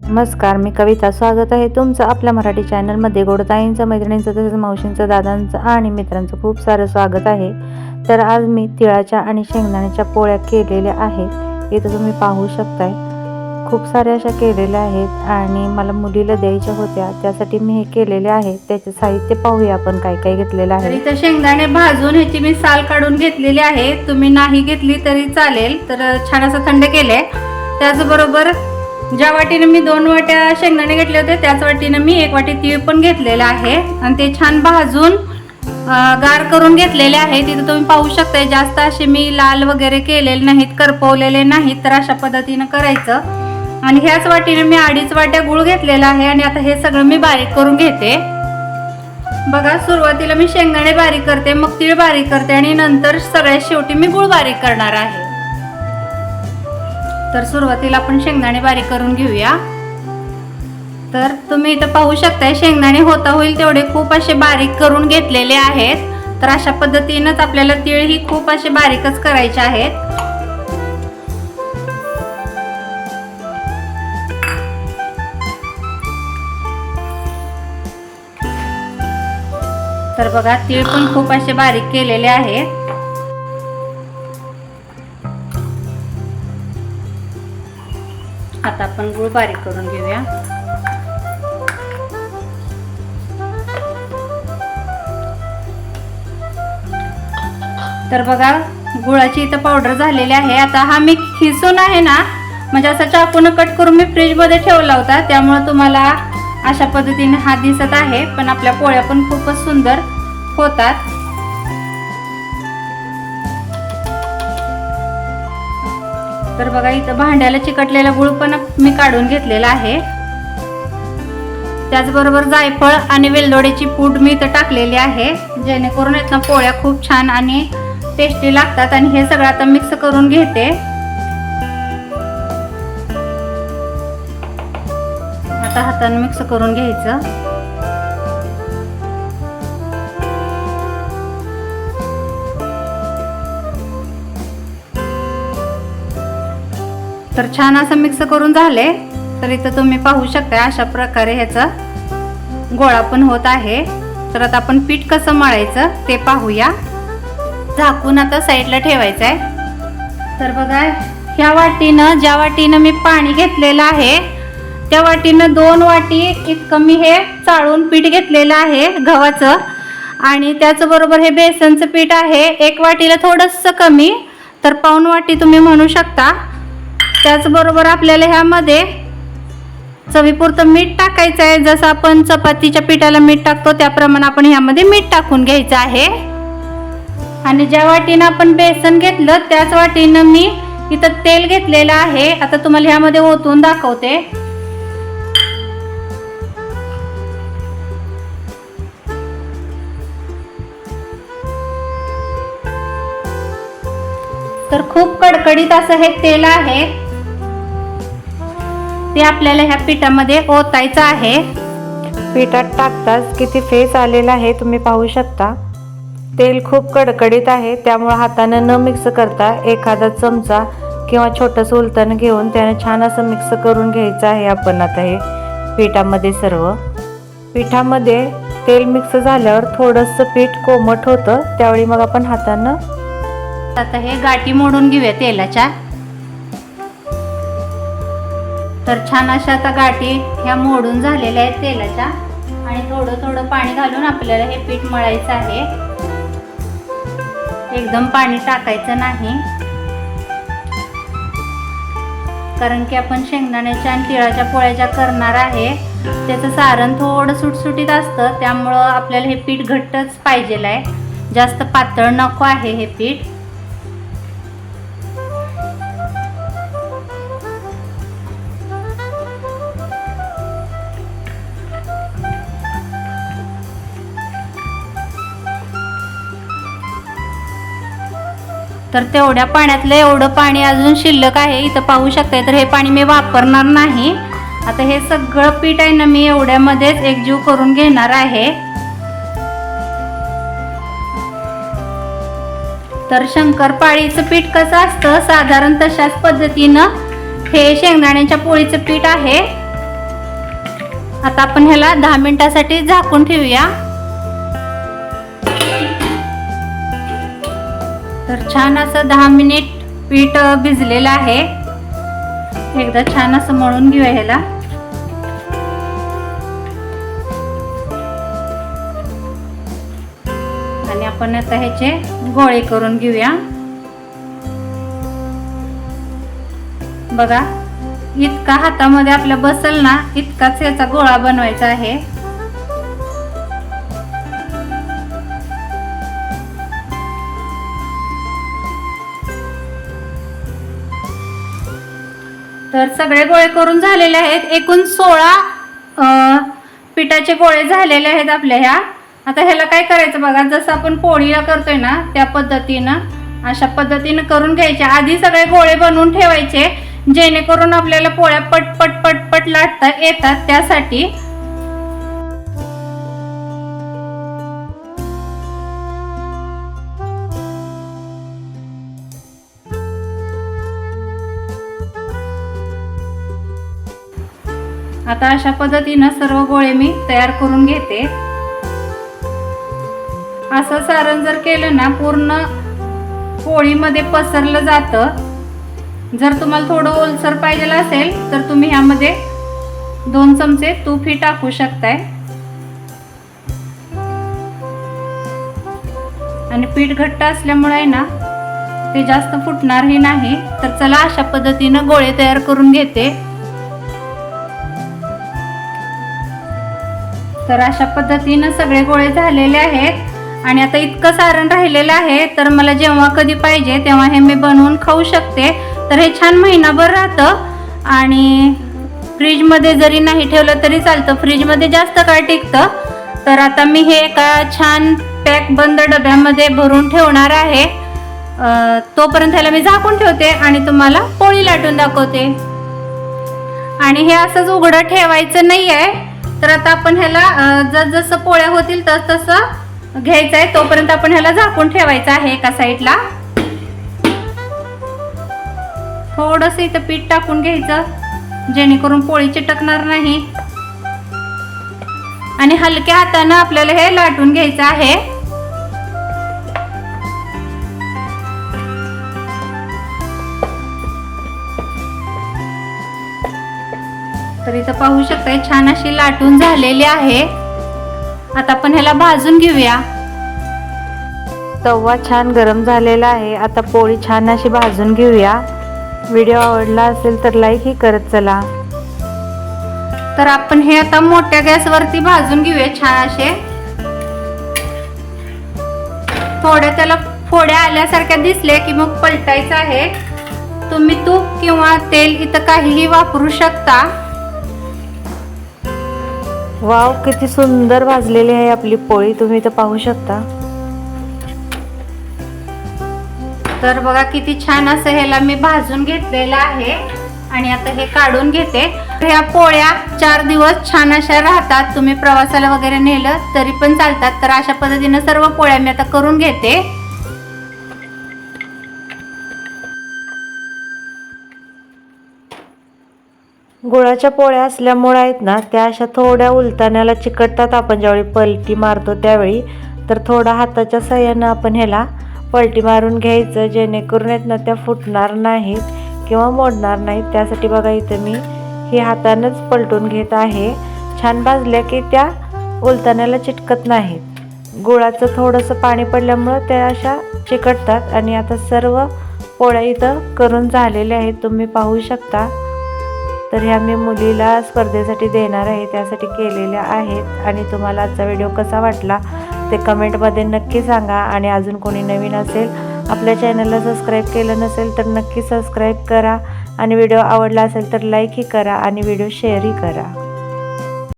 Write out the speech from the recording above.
नमस्कार मी कविता. स्वागत आहे तुमचं आपल्या मराठी चॅनलमध्ये. गोडताईंचं मैत्रिणींचं तसेच मावशींचं दादांचं आणि मित्रांचं खूप सारं स्वागत आहे. तर आज मी तिळाच्या आणि शेंगदाण्याच्या पोळ्या केलेल्या आहेत. इथं तुम्ही पाहू शकताय. खूप साऱ्या अशा केलेल्या आहेत आणि मला मुलीला द्यायच्या होत्या. त्यासाठी मी हे केलेले आहे. त्याचे साहित्य पाहूया आपण. काय काय घेतलेलं आहे. इथं शेंगदाणे भाजून ह्याची मी साल काढून घेतलेली आहे. तुम्ही नाही घेतली तरी चालेल. तर छान असं थंड केलंय. त्याचबरोबर ज्या वाटीनं मी दोन वाट्या शेंगदाणे घेतले होते त्याच वाटीनं मी एक वाटी तीळ पण घेतलेलं आहे. आणि ते छान भाजून गार करून घेतलेले आहे. तिथं तुम्ही पाहू शकता जास्त असे मी लाल वगैरे केलेले नाहीत करपवलेले नाहीत तर अशा पद्धतीनं करायचं. आणि ह्याच वाटीने मी अडीच वाट्या गुळ घेतलेला आहे आणि आता हे सगळं मी बारीक करून घेते. बघा सुरुवातीला मी शेंगदाणे बारीक करते मग तीळ बारीक करते आणि नंतर सगळ्यात शेवटी मी गुळ बारीक करणार आहे. तर सुरुवातीला आपण शेंगदाणे बारीक करून घेऊया. तर तुम्ही इथं पाहू शकताय शेंगदाणे होता होईल तेवढे खूप असे बारीक करून घेतलेले आहेत. तर अशा पद्धतीनंच आपल्याला तीळ ही खूप असे बारीकच करायचे आहेत. तर बघा तीळ पण खूप असे बारीक केलेले आहेत. आता आपण गुळ बारीक करून घेऊया. तर बघा गुळाची इथं पावडर झालेली आहे. आता हा मी खिसून आहे ना म्हणजे असा चाकून कट करून मी फ्रीजमध्ये ठेवला होता. त्यामुळे तुम्हाला अशा पद्धतीने हा दिसत आहे. पण आपल्या पोळ्या पण खूपच सुंदर होतात. तर बघा इथं भांड्याला चिकटलेला गुळ पण मी काढून घेतलेला आहे. त्याचबरोबर जायफळ आणि वेलदोड्याची पूड मी इथं टाकलेली आहे जेणेकरून इथं पोळ्या खूप छान आणि टेस्टी लागतात आणि हे सगळं आता मिक्स करून घेते. आता हाताने मिक्स करून घ्यायचं. तर छान असं मिक्स करून झाले. तर इथं तुम्ही पाहू शकता अशा प्रकारे ह्याचं गोळा पण होत आहे. तर आता आपण पीठ कसं मळायचं ते पाहूया. झाकून आता साईडला ठेवायचं आहे तर बघा ह्या वाटीनं ज्या वाटीनं मी पाणी घेतलेलं आहे त्या वाटीनं दोन वाटी इतकं मी हे चाळून पीठ घेतलेलं आहे गव्हाचं. आणि त्याचबरोबर हे बेसनचं पीठ आहे. एक वाटीला थोडंसं कमी. तर पाऊण वाटी तुम्ही म्हणू शकता. त्याचबरोबर आपल्याला ह्यामध्ये चवीपुरतं मीठ टाकायचं आहे. जसं आपण चपातीच्या पिठाला मीठ टाकतो त्याप्रमाणे आपण ह्यामध्ये मीठ टाकून घ्यायचं आहे. आणि ज्या वाटीनं आपण बेसन घेतलं त्याच वाटीनं मी इथं तेल घेतलेलं आहे. आता तुम्हाला ह्यामध्ये ओतून दाखवते. तर खूप कडकडीत असं हे तेल आहे. ते आपल्याला ह्या पिठामध्ये ओतायचं आहे. पिठात टाकताच किती फेस आलेला आहे तुम्ही पाहू शकता. तेल खूप कडकडीत आहे त्यामुळे हाताने न मिक्स करता एखादा चमचा किंवा छोटंसं उलटण घेऊन त्याने छान असं मिक्स करून घ्यायचं आहे आपण आता हे पिठामध्ये सर्व. पिठामध्ये तेल मिक्स झाल्यावर थोडंसं पीठ कोमट होतं त्यावेळी मग आपण हातानं आता हे गाठी मोडून घेऊया तेलाच्या. तर छान अशा आता गाठी ह्या मोडून झालेल्या आहेत तेलाच्या. आणि थोडं थोडं पाणी घालून आपल्याला हे पीठ मळायचं आहे. एकदम पाणी टाकायचं नाही. कारण की आपण शेंगदाण्याच्या आणि तिळाच्या पोळ्याच्या करणार आहे त्याचं सारण थोडं सुटसुटीत असतं त्यामुळं आपल्याला हे पीठ घट्टच पाहिजेल आहे. जास्त पातळ नको आहे हे पीठ. तर तेवढ्या पाण्यातलं एवढं पाणी अजून शिल्लक आहे इथं पाहू शकताय. तर हे पाणी मी वापरणार नाही. आता हे सगळं पीठ आहे ना मी एवढ्यामध्येच एकजीव करून घेणार आहे. तर शंकरपाळीचं पीठ कसं असतं? साधारण तशाच पद्धतीनं हे शेंगदाण्याच्या पोळीचं पीठ आहे. आता आपण ह्याला दहा मिनिटासाठी झाकून ठेवूया. तर छान असं दहा मिनिट पीठ भिजलेलं आहे. एकदा छान असं मळून घेऊया ह्याला. आणि आपण आता ह्याचे गोळे करून घेऊया. बघा इतका हातामध्ये आपल्या बसल ना इतकाच ह्याचा गोळा बनवायचा आहे. तर सगळे गोळे करून झालेले आहेत. एकूण सोळा पिठाचे गोळे झालेले आहेत आपल्या ह्या. आता ह्याला काय करायचं बघा जसं आपण पोळीला करतोय ना त्या पद्धतीनं अशा पद्धतीनं करून घ्यायचे. आधी सगळे गोळे बनवून ठेवायचे जेणेकरून आपल्याला पोळ्या पटपट पटपट लाटता येतात. त्यासाठी आता अशा पद्धतीनं सर्व गोळे मी तयार करून घेते. असं सारण जर केलं ना पूर्ण पोळीमध्ये पसरलं जातं. जर तुम्हाला थोडं ओलसर पाहिजे असेल तर तुम्ही ह्यामध्ये दोन चमचे तूपही टाकू शकताय. आणि पीठ घट्ट असल्यामुळे आहे ना ते जास्त फुटणारही नाही. तर चला अशा पद्धतीनं गोळे तयार करून घेते. तर अशा पद्धतीनं सगळे गोळे झालेले आहेत. आणि आता इतकं सारण राहिलेलं आहे तर मला जेव्हा कधी पाहिजे तेव्हा हे मी बनवून खाऊ शकते. तर हे छान महिनाभर राहतं. आणि फ्रीजमध्ये जरी नाही ठेवलं तरी चालतं. फ्रीजमध्ये जास्त काळ टिकतं. तर आता मी हे एका छान पॅक बंद डब्यामध्ये भरून ठेवणार आहे. तोपर्यंत ह्याला मी झाकून ठेवते आणि तुम्हाला पोळी लाटून दाखवते. आणि हे असंच उघडं ठेवायचं नाही आहे तर आता आपण ह्याला जसजसं जसं पोळ्या होतील तस तसं घ्यायचं आहे. तोपर्यंत आपण ह्याला झाकून ठेवायचं आहे एका साईडला. थोडंसं इथं पीठ टाकून घ्यायचं जेणेकरून पोळी चिटकणार नाही. आणि हलक्या हातानं आपल्याला हे लाटून घ्यायचं आहे. तर इथं पाहू शकताय छान अशी लाटून झालेली आहे. आता आपण ह्याला भाजून घेऊया. तवा छान गरम झालेला आहे. आता पोळी छान अशी भाजून घेऊया. व्हिडिओ आवडला असेल तर लाईक ही करत चला. तर आपण हे आता मोठ्या गॅसवरती भाजून घेऊया छान असे. थोड्या त्याला फोड्या आल्यासारख्या दिसले की मग पलटायचं आहे. तुम्ही तूप किंवा तेल इथं काहीही वापरू शकता. वाव किती सुंदर भाजलेली आहे आपली पोळी. तुम्ही इथं पाहू शकता. तर बघा किती छान असं ह्याला मी भाजून घेतलेलं आहे. आणि आता हे काढून घेते. ह्या पोळ्या चार दिवस छान अशा राहतात. तुम्ही प्रवासाला वगैरे नेलं तरी पण चालतात. तर अशा पद्धतीनं सर्व पोळ्या मी आता करून घेते. गुळाच्या पोळ्या असल्यामुळे आहेत ना त्या अशा थोड्या उलताण्याला चिकटतात. आपण ज्यावेळी पलटी मारतो त्यावेळी तर थोडा हाताच्या सहाय्यानं आपण ह्याला पलटी मारून घ्यायचं. जेणेकरून आहेत ना त्या फुटणार नाहीत किंवा मोडणार नाहीत. त्यासाठी बघा इथं मी हे हातानंच पलटून घेत आहे. छान भाजल्या की त्या उलताण्याला चिटकत नाहीत. गुळाचं थोडंसं पाणी पडल्यामुळं त्या अशा चिकटतात. आणि आता सर्व पोळ्या इथं करून झालेल्या आहेत. तुम्ही पाहू शकता. तर ह्या मी मुलीला स्पर्धेसाठी देणार आहे त्यासाठी केलेल्या आहेत. आणि तुम्हाला आजचा व्हिडिओ कसा वाटला ते कमेंटमध्ये नक्की सांगा. आणि अजून कोणी नवीन असेल आपल्या चॅनलला सबस्क्राईब केलं नसेल तर नक्की सबस्क्राईब करा. आणि व्हिडिओ आवडला असेल तर लाईकही करा आणि व्हिडिओ शेअरही करा.